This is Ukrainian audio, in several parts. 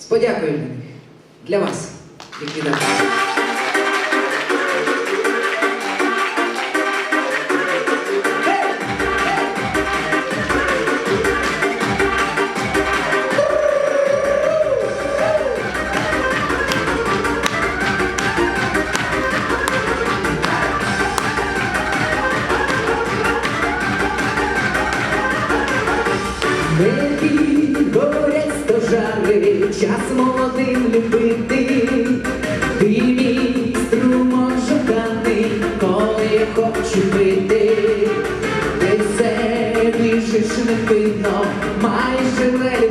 з подякою для вас, які Мені час молодим любити. Ти мій струмок шуканий, коли я хочу пити. Ти все біжиш невпинно, маєш живельну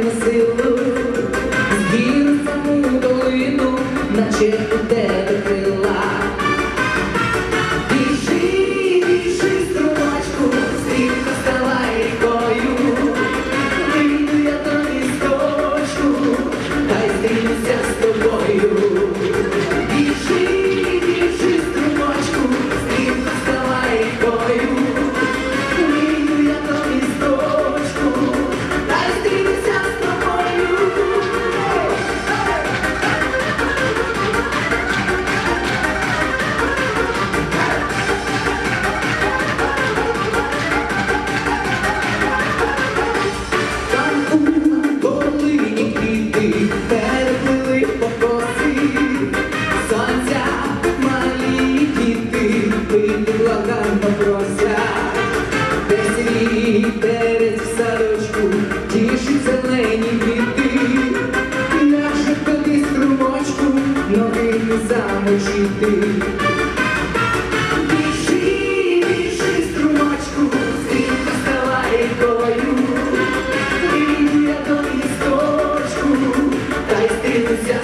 Прилила нам попрося, десь вітерець в садочку, тішить зелені квіти, як же тоді струмочку ноги замочити. Біжи, біжи струмочку, світ ставає колою, і я до та й стрілися.